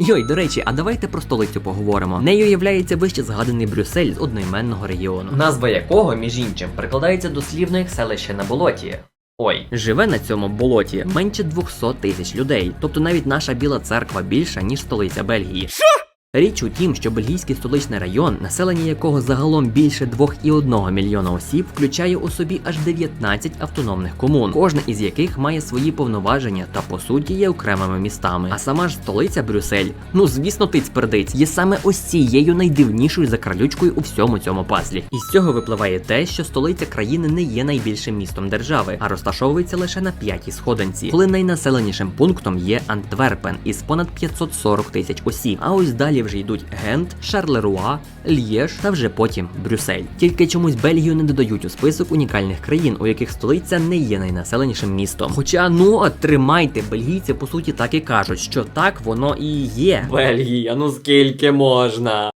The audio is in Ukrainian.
Йой, до речі, а давайте про столицю поговоримо. Нею являється вище згаданий Брюссель з одноіменного регіону, назва якого, між іншим, прикладається дослівно як селище на болоті. Ой, живе на цьому болоті менше 200 тисяч людей, тобто навіть наша біла церква більша, ніж столиця Бельгії. Що? Річ у тім, що бельгійський столичний район, населення якого загалом більше 2,1 мільйона осіб, включає у собі аж 19 автономних комун, кожна із яких має свої повноваження та по суті є окремими містами. А сама ж столиця Брюссель, ну звісно, тиць пердиць, є саме ось цією найдивнішою закралючкою у всьому цьому пазлі. Із цього випливає те, що столиця країни не є найбільшим містом держави, а розташовується лише на п'ятій сходинці, коли найнаселенішим пунктом є Антверпен із понад 540 тисяч осіб. А ось далі вже йдуть Гент, Шарлеруа, Л'єш та вже потім Брюссель. Тільки чомусь Бельгію не додають у список унікальних країн, у яких столиця не є найнаселенішим містом. Хоча ну тримайте, бельгійці по суті так і кажуть, що так воно і є. Бельгія, ну скільки можна.